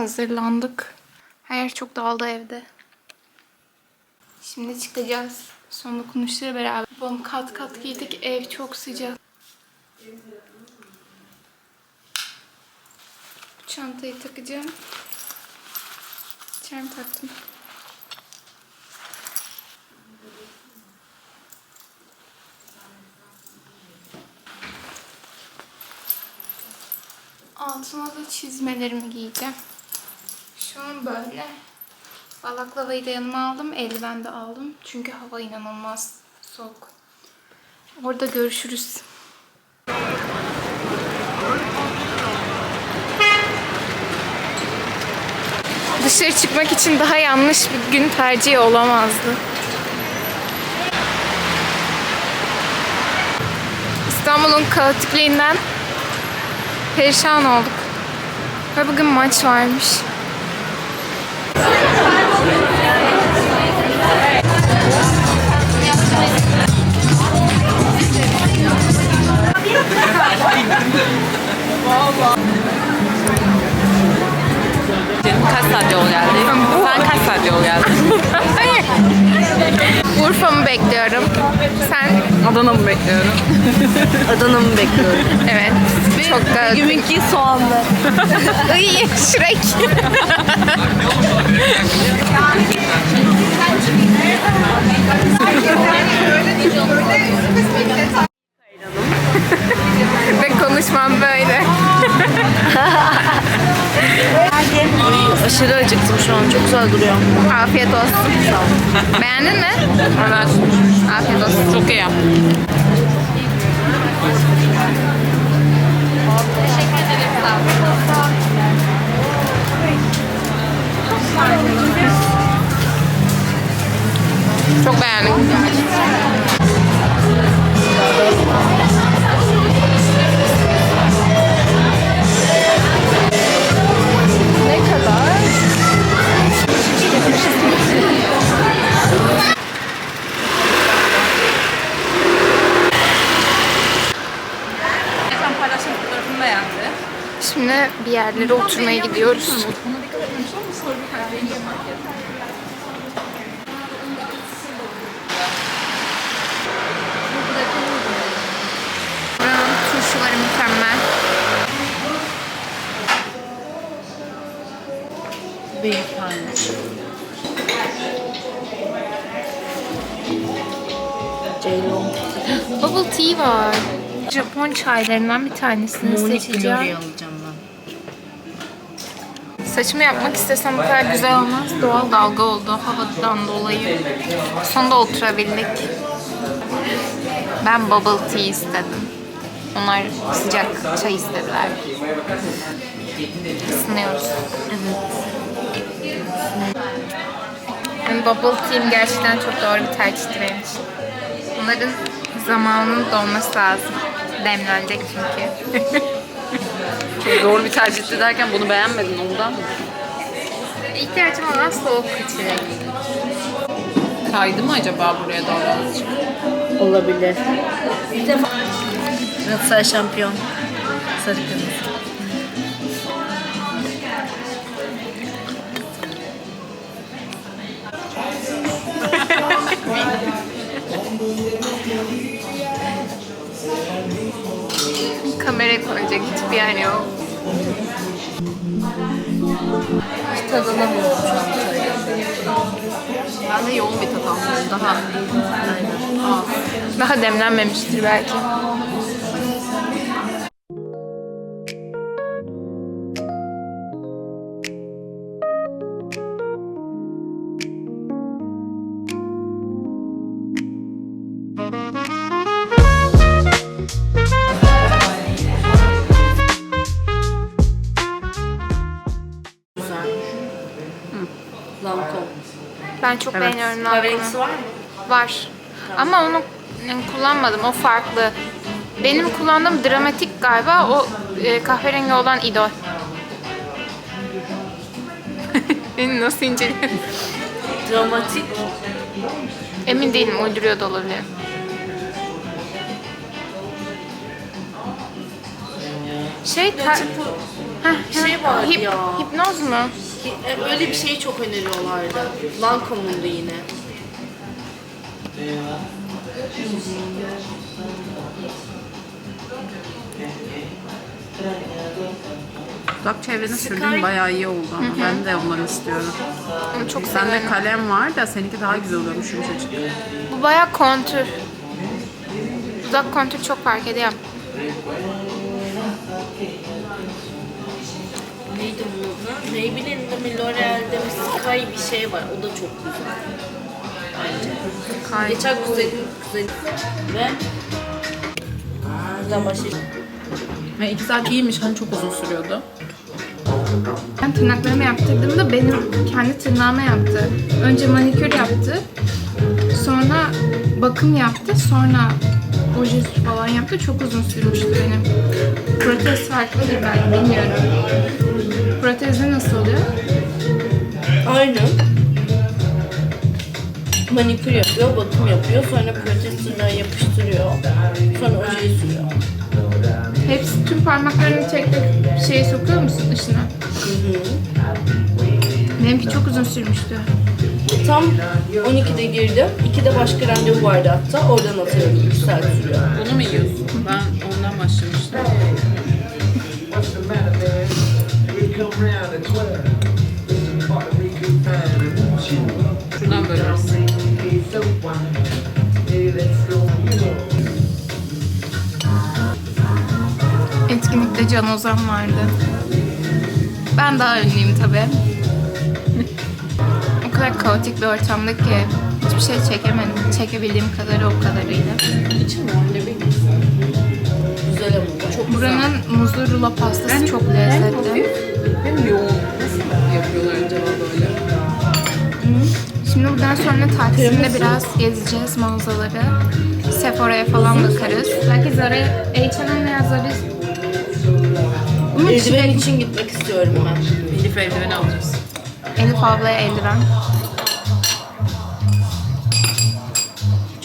hazırlandık. Her yer çok dağıldı evde. Şimdi çıkacağız. Son dokunuşları beraber. Babam kat kat giydik. Ev çok sıcak. Bu çantayı takacağım. İçerimi taktım. Altına da çizmelerimi giyeceğim. Şu an böyle. Balaklavayı da yanıma aldım. Eldiven de aldım. Çünkü hava inanılmaz soğuk. Orada görüşürüz. Dışarı çıkmak için daha yanlış bir gün tercih olamazdı. İstanbul'un kaotikliğinden perişan olduk. Ve bugün maç varmış. Kaç saat yol geldi? Sen kaç saat yol geldin? Urfa mı bekliyorum? Sen? Adana mı bekliyorum? Adana mı bekliyorum? Evet. Çok da... Bugünkü soğanlı. Iy, Shrek. Aşırı acıktım şu an. Çok güzel duruyor. Afiyet olsun. Beğendin mi? Evet. Afiyet olsun. Çok iyi. Bir yerlere oturmaya gidiyoruz. Buranın turşuları mükemmel. Tane. Ceylon. Bubble tea var. Japon çaylarından bir tanesini seçeceğim. alacağım ben. Saçımı yapmak istesem bu kadar güzel olmaz. Doğal dalga oldu havadan dolayı. Sonunda oturabildik. Ben bubble tea istedim. Onlar sıcak çay istediler. Isınıyoruz. Evet. Bubble tea'm gerçekten çok doğru bir tercihti benim için. Zamanının dolması lazım. Demlenecek çünkü. Çok zor bir tercihti derken bunu beğenmedin ondan mı? İhtiyacım olan soğuk içecek. Kaydı mı acaba buraya doğru azıcık? Olabilir. Galatasaray şampiyon. Sarı kırmızı. Kamera koyacak hiçbir yer yok. Hiç tad alamıyorum şu an çaydan. Ben de yoğun bir tat aldım. Daha az. Daha demlenmemiştir belki. Güzel. Ben çok beğeniyorum Kahverengisi var mı? Var. Ama onu kullanmadım. O farklı. Benim kullandığım dramatik galiba. O e, kahverengi olan idol. Beni nasıl inceliyor? Dramatik. Emin değilim. Uyduruyor da olabilir. Şey, ta- Heh, şey vardı hip- ya. Hipnoz mu? E, öyle bir şeyi çok öneriyorlardı. Lancome'undu yine. Dudak çevreni sürdüğün bayağı iyi oldu ama ben de ondan istiyorum. Onu çok Sende kalem var da seninki daha güzel oluyormuş yumuşacık. Bu bayağı kontür. Dudak kontür çok fark ediyor. Neydi bunun adı? Maybelline'de mi L'Oreal'de mi Sky bir şey var. O da çok güzel. Bence. Geçen kuzenim, kuzenim ve buradan başlayalım. Ve iki saat iyiymiş hani çok uzun sürüyordu. Ben tırnaklarımı yaptırdığımda benim kendi tırnağıma yaptı. Önce manikür yaptı. Sonra bakım yaptı. Sonra ojesi falan yaptı. Çok uzun sürmüştü benim. Protez farklıdır belki bilmiyorum. Protezde nasıl oluyor? Aynı. Manikür yapıyor, bakım yapıyor, sonra protez tırnağı yapıştırıyor, sonra ojeyi sürüyor. Hepsi tüm parmaklarını tek tek şeye sokuyor musun dışına? Benimki çok uzun sürmüştü. Tam 12'de girdim, 2'de başka randevu vardı hatta, oradan atıyorum, 3 saat sürüyor. Bunu mu yiyorsun? Ben ondan başlamıştım. Can Ozan vardı. Ben daha ünlüyüm tabii. o kadar kaotik bir ortamda ki hiçbir şey çekemedim. Çekebildiğim kadarı o kadarıyla. İçin muhallebi güzel ama çok güzel. Buranın muzlu rulo pastası çok lezzetli. Hem yoğun. Nasıl yapıyorlar acaba böyle? Şimdi buradan sonra Taksim'de biraz gezeceğiz mağazaları. Sephora'ya falan bakarız. Belki Zara, H&M veya Zara... Eldiven için gitmek istiyorum ben. Elif eldiveni alacağız. Elif ablaya eldiven.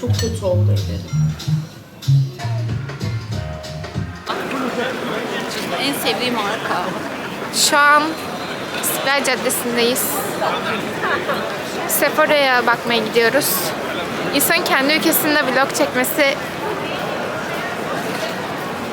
Çok kötü oldu ellerim. En sevdiğim marka. Şu an İstiklal Caddesi'ndeyiz. Sephora'ya bakmaya gidiyoruz. İnsan kendi ülkesinde vlog çekmesi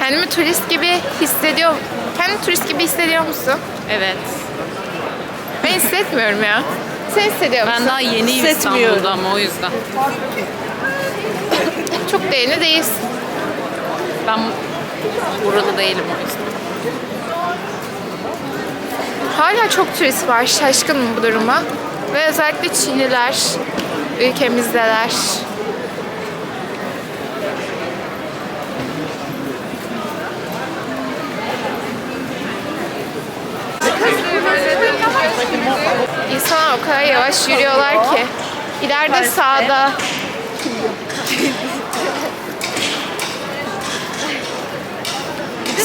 kendimi turist gibi hissediyor. Kendi turist gibi hissediyor musun? Evet. Ben hissetmiyorum ya. Sen hissediyor musun? Ben daha yeniyim Hissetmiyorum. İstanbul'da ama o yüzden. Çok yeni değilsin. Ben buralı değilim o yüzden. Hala çok turist var. Şaşkınım bu duruma. Ve özellikle Çinliler ülkemizdeler. İnsanlar o kadar yavaş yürüyorlar ki. İleride sağda.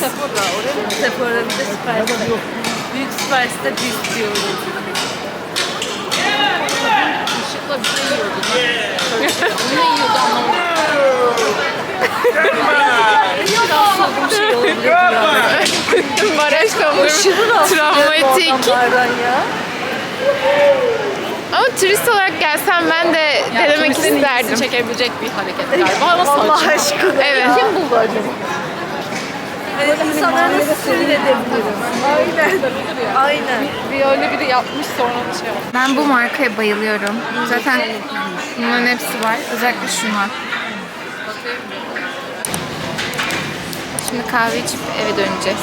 Sephora, oraya mı? Sephora bir de Süpers'te. Büyük Süpers'te büyük diyorum. Işıkla bir şey yiyordu. ne yiyordu anlamadım. Bir şey ya. Baraj kamuoyu travmatik. ya. Ama turist olarak gelsem ben de denemek Turistlerin isterdim. çekebilecek bir hareket galiba ama Allah aşkına. Evet. Kim buldu acaba? Evet, insanlara nasıl sinir edebiliriz? Aynen. Aynen. Bir öyle biri yapmış sonra bir şey oldu. Ben bu markaya bayılıyorum. Zaten bunların hepsi var. Özellikle şunlar. Şimdi kahve içip eve döneceğiz.